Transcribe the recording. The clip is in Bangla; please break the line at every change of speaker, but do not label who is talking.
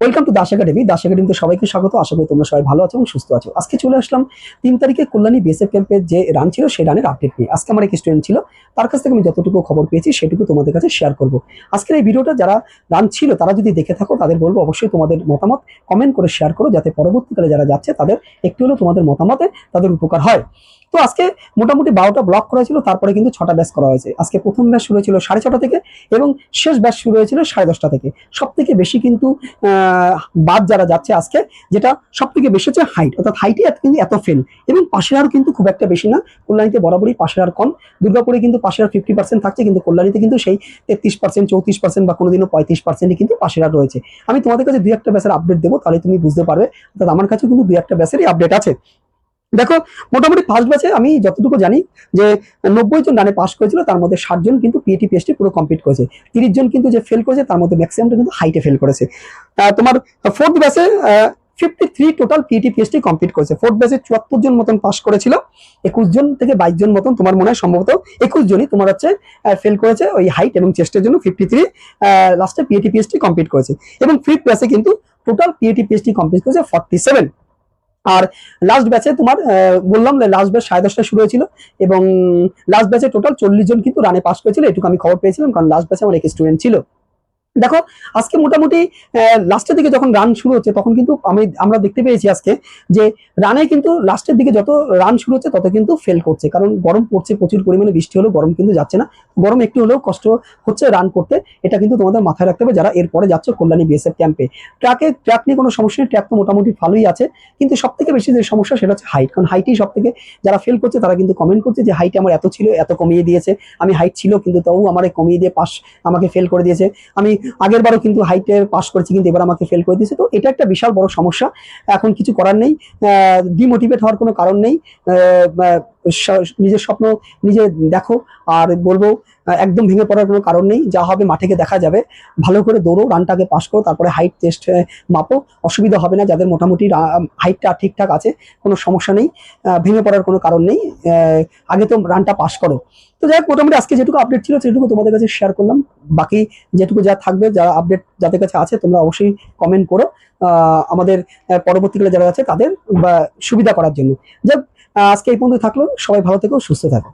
Welcome to Das academy Das একাডেমিতে সবাইকে স্বাগত। আশা করি তোমরা সবাই ভালো আছো এবং সুস্থ আছো। আজকে চলে আসলাম তিন তারিখে কল্যাণী বিএসএফ ক্যাম্পের যে রান ছিল, সেই রানের আপডেট নিয়ে। আজকে আমার এক স্টুডেন্ট ছিল। তার কাছ থেকে আমি যতটুকু খবর পেয়েছি, সেটুকু তোমাদের কাছে শেয়ার করব। আজকের এই ভিডিওটা যারা রান ছিল, তারা যদি দেখে থাকো, তাদের বলব অবশ্যই তোমাদের মতামত। কমেন্ট করে শেয়ার করো, যাতে পরবর্তীকালে যারা যাচ্ছে, তাদের একটু হলেও তোমাদের মতামতে তাদের উপকার হয়। তো আজকে মোটামুটি বারোটা ব্লক করা ছিল, তারপরে কিন্তু ছটা ব্যাচ করা হয়েছে। আজকে প্রথম ব্যাচ শুরু হয়েছিল সাড়ে ছটা থেকে এবং শেষ ব্যাচ শুরু হয়েছিল সাড়ে দশটা থেকে। সব থেকে বেশি কিন্তু বাদ যারা যাচ্ছে আজকে, যেটা সব থেকে বেশি হচ্ছে হাইট অর্থাৎ হাইটে কিন্তু এত ফেল এবং পাশের আর কিন্তু খুব একটা বেশি না, কল্যাণীতে বরাবরই পাশের আর কম। দুর্গাপুরে কিন্তু পাশের আর ফিফটি পার্সেন্ট থাকছে, কিন্তু কল্যাণীতে কিন্তু সেই তেত্রিশ পার্সেন্ট চৌত্রিশ পার্সেন্ট বা কোনোদিনও পঁয়ত্রিশ পার্সেন্টই কিন্তু পাশের আর রয়েছে। আমি তোমাদের কাছে দুই একটা ব্যাসের আপডেট দেবো, তাহলে তুমি বুঝতে পারবে। অর্থাৎ আমার কাছে কিন্তু দুই একটা ব্যাসেরই আপডেট আছে। দেখো, মোটামুটি ফার্স্ট ব্যাচে আমি যতটুকু জানি যে নব্বই জন রানে পাস করেছিল, তার মধ্যে ষাট জন কিন্তু পিএটি পিএসটি পুরো কমপ্লিট করেছে। তিরিশ জন কিন্তু যে ফেল করেছে, তার মধ্যে ম্যাক্সিমামটা কিন্তু হাইটে ফেল করেছে। তোমার ফোর্থ ব্যাচে fifty three total PAT PST complete করেছে। ফোর্থ ব্যাচে চুয়াত্তর জন মতন পাস করেছিল, একুশ জন থেকে বাইশ জন মতন তোমার মনে হয় সম্ভবত একুশ জনই তোমার হচ্ছে ফেল করেছে ওই হাইট এবং চেস্টের জন্য ফিফটি থ্রি লাস্টে পিএটি পিএসটি কমপ্লিট করেছে। এবং ফিফথ ব্যাচে কিন্তু টোটাল পিএটি পিএসটি কমপ্লিট করেছে ফর্টি সেভেন আর লাস্ট ব্যাচে তোমার বললাম লাস্ট ব্যাচ সাড়ে দশটায় শুরু হয়েছিল এবং লাস্ট ব্যাচে টোটাল চল্লিশ জন কিন্তু রানে পাস করেছিল, এটুকু আমি খবর পেয়েছিলাম, কারণ লাস্ট ব্যাচে আমার এক স্টুডেন্ট ছিল। দেখো, আজকে মোটামুটি লাস্টের দিকে যখন রান শুরু হচ্ছে, তখন কিন্তু আমি, আমরা দেখতে পেয়েছি আজকে যে রানে কিন্তু লাস্টের দিকে যত রান শুরু হচ্ছে, তত কিন্তু ফেল করছে। কারণ গরম পড়ছে, প্রচুর পরিমাণে বৃষ্টি হলেও গরম কিন্তু যাচ্ছে না। গরম একটু হলেও কষ্ট হচ্ছে রান করতে। এটা কিন্তু তোমাদের মাথায় রাখতে হবে যারা এরপরে যাচ্ছে কল্যাণী বিএসএফ ক্যাম্পে ট্র্যাকে ট্র্যাক নিয়ে কোনো সমস্যা নেই ট্র্যাক তো মোটামুটি ভালোই আছে। কিন্তু সব থেকে বেশি যে সমস্যা, সেটা হচ্ছে হাইট কারণ হাইটই সব থেকে যারা ফেল করছে, তারা কিন্তু কমেন্ট করছে যে হাইট আমার এত ছিল, এত কমিয়ে দিয়েছে। আমি হাইট ছিল, কিন্তু তাও আমার কমিয়ে দিয়ে পাস আমাকে ফেল করে দিয়েছে। আমি আগের বারও কিন্তু হাইটে পাস করেছি, কিন্তু এবার আমাকে ফেল করে দিয়েছে। তো এটা একটা বিশাল বড় সমস্যা। এখন কিছু করার নেই। ডিমোটিভেট হওয়ার কোনো কারণ নেই। নিজের স্বপ্ন নিজে দেখো। আর বলব একদম ভেঙে পড়ার কোনো কারণ নেই। যা হবে মাঠে গিয়ে দেখা যাবে। ভালো করে দৌড়ো রানটাকে পাস করো, তারপরে হাইট টেস্ট মাপো। অসুবিধা হবে না যাদের মোটামুটি হাইটটা ঠিকঠাক আছে, কোনো সমস্যা নেই। ভেঙে পড়ার কোনো কারণ নেই। আগে তো রানটা পাস করো। তো যাই হোক, মোটামুটি আজকে যেটুকু আপডেট ছিল সেটুকু তোমাদের কাছে শেয়ার করলাম। বাকি যেটুকু যা থাকবে যারা আপডেট যাদের কাছে আছে, তোমরা অবশ্যই কমেন্ট করো। আমাদের পরবর্তীকালে যারা আছে, তাদের সুবিধা করার জন্য। যাক আজকে এই পর্যন্ত থাকল। সবাই ভালো থেকো, সুস্থ থাকো।